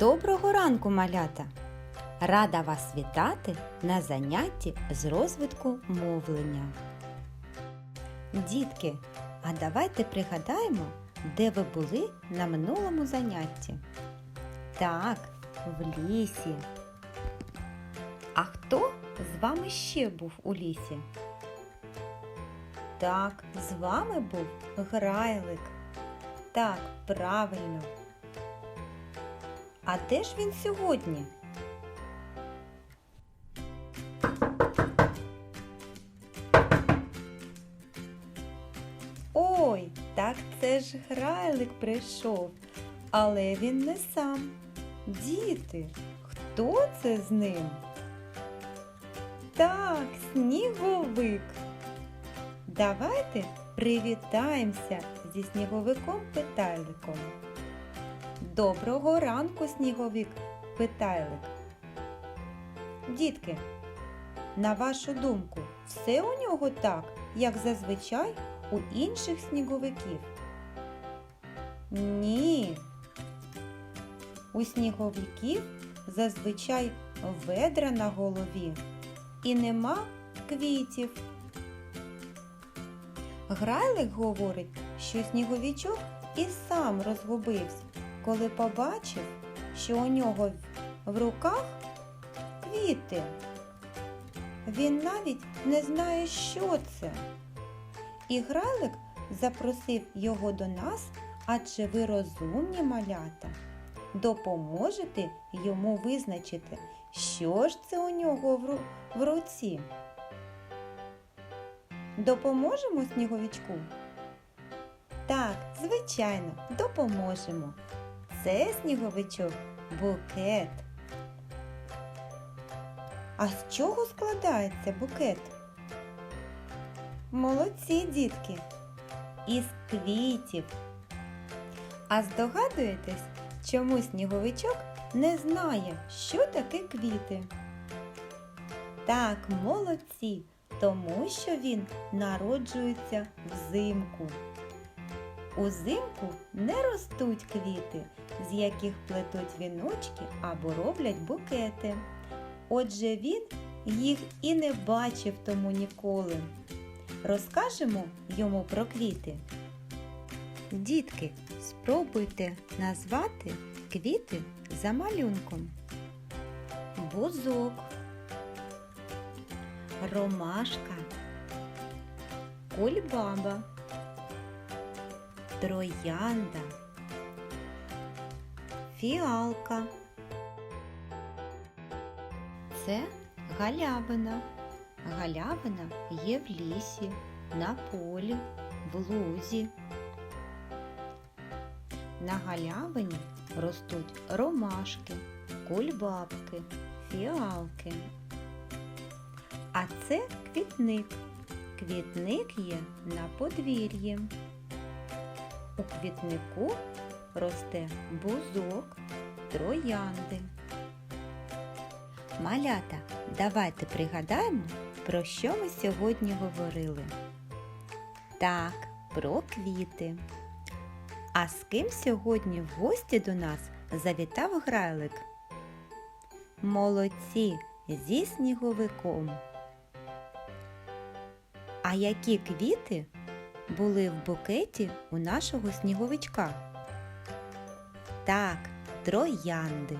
Доброго ранку, малята! Рада вас вітати на занятті з розвитку мовлення. Дітки, а давайте пригадаємо, де ви були на минулому занятті. Так, в лісі. А хто з вами ще був у лісі? Так, з вами був грайлик. Так, правильно. А де ж він сьогодні? Ой, так це ж грайлик прийшов, але він не сам. Діти, хто це з ним? Так, сніговик. Давайте привітаємося зі сніговиком питайликом. Доброго ранку, сніговик, питайлик. Дітки, на вашу думку, все у нього так, як зазвичай у інших сніговиків? Ні. У сніговиків зазвичай ведра на голові і нема квітів. Грайлик говорить, що сніговичок і сам розгубився, коли побачив, що у нього в руках квіти. Він навіть не знає, що це. І грайлик запросив його до нас, адже ви розумні малята. Допоможете йому визначити, що ж це у нього в, ру... в руці. Допоможемо сніговичку? Так, звичайно, допоможемо. Це сніговичок букет. А з чого складається букет? Молодці, дітки! Із квітів. А здогадуєтесь, чому сніговичок не знає, що таке квіти? Так, молодці, тому що він народжується взимку. Узимку не ростуть квіти, з яких плетуть віночки або роблять букети. Отже, він їх і не бачив тому ніколи. Розкажемо йому про квіти. Дітки, спробуйте назвати квіти за малюнком. Бузок, ромашка, кульбаба, троянда, фіалка. Це галявина. Галявина є в лісі, на полі, в лузі. На галявині ростуть ромашки, кульбабки, фіалки. А це квітник. Квітник є на подвір'ї. У квітнику росте бузок, троянди. Малята, давайте пригадаємо, про що ми сьогодні говорили. Так, про квіти. А з ким сьогодні в гості до нас завітав грайлик? Молодці зі сніговиком. А які квіти були в букеті у нашого сніговичка? Так, троянди.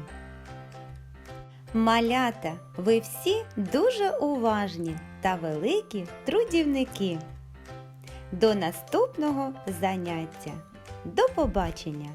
Малята, ви всі дуже уважні та великі трудівники. До наступного заняття. До побачення!